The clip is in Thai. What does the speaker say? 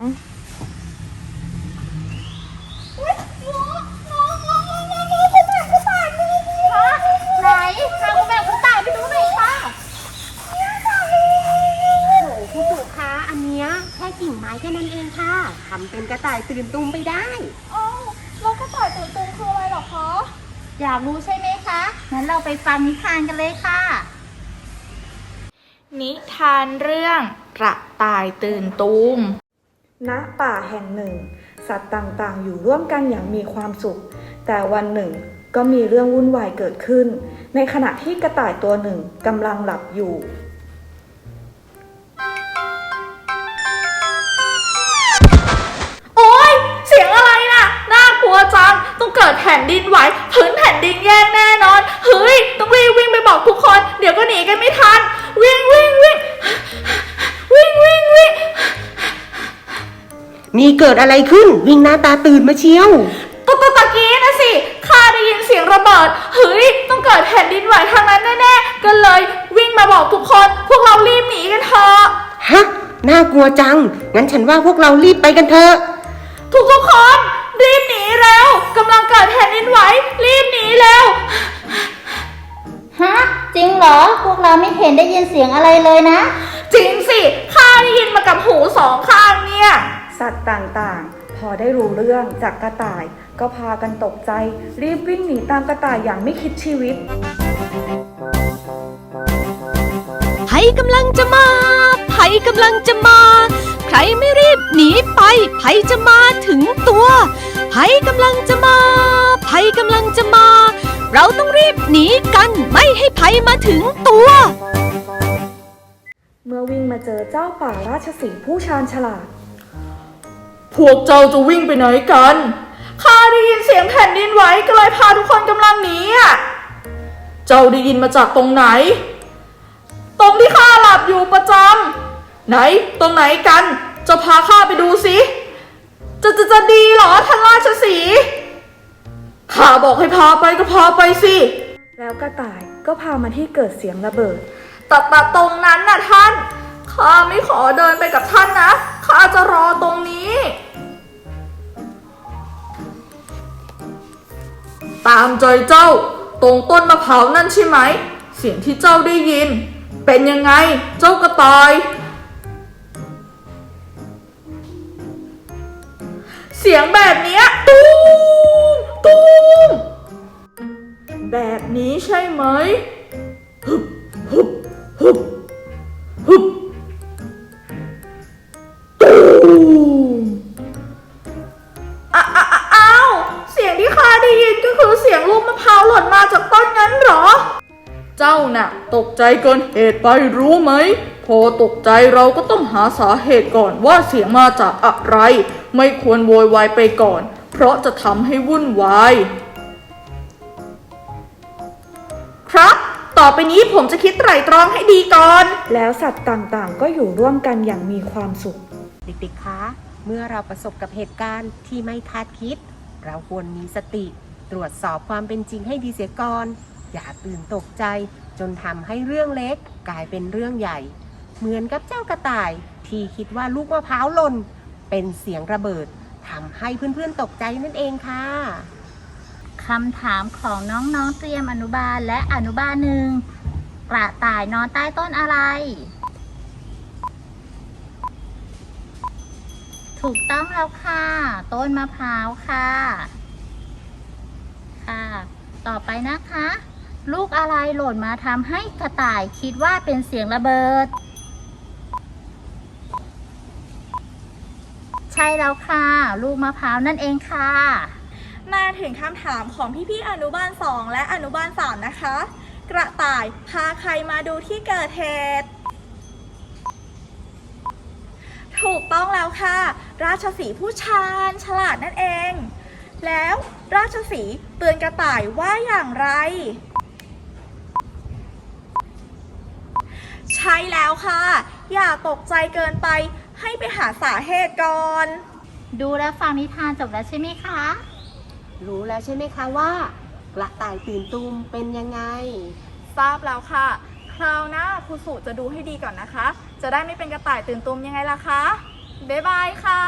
ไหนพาคุณแม่คุณตาไปดูหน่อยค่ะโอ้คุณปู่คะอันเนี้ยแค่กิ่งไม้แค่นั้นเองค่ะทำเป็นกระต่ายตื่นตูมไปได้ อ้าวแล้วกระต่ายตื่นตูมคืออะไรเหรอคะอยากรู้ใช่ไหมคะงั้นเราไปฟังนิทานกันเลยค่ะ นิทานเรื่องกระต่ายตื่นตูม ณป่าแห่งหนึ่ง สัตว์ต่างๆ อยู่ร่วมกันอย่างมีความสุข แต่วันหนึ่งก็มีเรื่องวุ่นวายเกิดขึ้น ในขณะที่กระต่ายตัวหนึ่งกำลังหลับอยู่ โอ๊ยเสียงอะไรน่ะ น่ากลัวจัง ต้องเกิดแผ่นดินไหวพื้นแผ่นดินแยกแน่นอน เฮ้ย ต้องรีบวิ่งไปบอกทุกคน เดี๋ยวก็หนีกันไม่ทัน วิ่งวิ่งวิ่งวิ่งวิ่งวิ่ง นี่เกิดอะไรขึ้นวิ่งหน้าตาตื่นมาเชียวตะตะตะกี้นะสิข้าได้ยินเสียงระเบิด เฮ้ย ต้องเกิดแผ่นดินไหวทางนั้นแน่ๆ ก็เลยวิ่งมาบอกทุกคน พวกเรารีบหนีกันเถอะ ฮะ น่ากลัวจัง งั้นฉันว่าพวกเรารีบไปกันเถอะ ทุกทุกๆคน รีบหนีแล้วกำลังเกิดแผ่นดินไหว รีบหนีแล้วฮะ จริงเหรอ พวกเราไม่เห็นได้ยินเสียงอะไรเลยนะ จริงสิ ข้าได้ยินมากับหูสองข้างเนี่ย สัตว์ต่างๆ พอได้รู้เรื่องจากกระต่าย ก็พากันตกใจ รีบวิ่งหนีตามกระต่ายอย่างไม่คิดชีวิตภัยกำลังจะมาภัยกำลังจะมา ใครไม่รีบหนีไปภัยจะมาถึงตัวภัยกำลังจะมาภัยกำลังจะมา เราต้องรีบหนีกันไม่ให้ภัยมาถึงตัว เมื่อวิ่งมาเจอเจ้าป่าราชสีห์ผู้ชาญฉลาด พวกเจ้าจะวิ่งไปไหนกัน ข้าได้ยินเสียงแผ่นดินไหวก็เลยพาทุกคนกำลังหนีอะ เจ้าได้ยินมาจากตรงไหน ตรงที่ข้าหลับอยู่ประจำไหน ตรงไหนกัน จะพาข้าไปดูสิ จะจะจะดีเหรอท่านราชสีห์ข้าบอกให้พาไปก็พาไปสิ แล้วกระต่ายก็พามาที่เกิดเสียงระเบิดแต่แต่ตรงนั้นน่ะท่าน ข้าไม่ขอเดินไปกับท่านนะ ข้าจะรอตรงนี้ ตามใจเจ้า ตรงต้นมะพร้าวนั่นใช่ไหม เสียงที่เจ้าได้ยิน เป็นยังไงเจ้ากระต่าย เสียงแบบนี้ยตูมตูมแบบนี้ใช่ไหมฮึบฮึบฮึบฮึบตูมอ้าวเสียงที่ข้าได้ยิน สียงลูกมะพร้าวหล่นมาจากต้นนั้นเหรอ เจ้าน่ะ ตกใจเกินเหตุไปรู้ไหม พอตกใจเราก็ต้องหาสาเหตุก่อนว่าเสียงมาจากอะไร ไม่ควรโวยวายไปก่อน เพราะจะทำให้วุ่นวาย ครับต่อไปนี้ผมจะคิดไตร่ตรองให้ดีก่อน แล้วสัตว์ต่างๆ ก็อยู่ร่วมกันอย่างมีความสุข เด็กๆ คะ เมื่อเราประสบกับเหตุการณ์ที่ไม่คาดคิด เราควรมีสติ ตรวจสอบความเป็นจริงให้ดีเสียก่อน อย่าตื่นตกใจ จนทำให้เรื่องเล็กกลายเป็นเรื่องใหญ่ เหมือนกับเจ้ากระต่าย ที่คิดว่าลูกมะพร้าวหล่น เป็นเสียงระเบิดทำให้เพื่อนๆตกใจนั่นเองค่ะคำถามของน้องๆเตรียมอนุบาลและอนุบาลหนึ่งกระต่ายนอนใต้ต้นอะไร ถูกต้องแล้วค่ะ ต้นมะพร้าวค่ะ ค่ะ ต่อไปนะคะ ลูกอะไรหล่นมาทำให้กระต่ายคิดว่าเป็นเสียงระเบิด ใช่แล้วค่ะ ลูกมะพร้าวนั่นเองค่ะ มาถึงคำถามของพี่ๆอนุบาล 2 และอนุบาล 3 นะคะ กระต่ายพาใครมาดูที่เกิดเหตุถูกต้องแล้วค่ะ ราชสีผู้ชาญฉลาดนั่นเอง แล้วราชสีห์เตือนกระต่ายว่าอย่างไร ใช่แล้วค่ะ อย่าตกใจเกินไป ให้ไปหาสาเหตุก่อน ดูและฟังนิทานจบแล้วใช่ไหมคะ รู้แล้วใช่ไหมคะว่า กระต่ายตื่นตูมเป็นยังไง ทราบแล้วค่ะ คราวหน้าครูสุจะดูให้ดีก่อนนะคะ จะได้ไม่เป็นกระต่ายตื่นตูมยังไงล่ะคะ บ๊ายบายค่ะ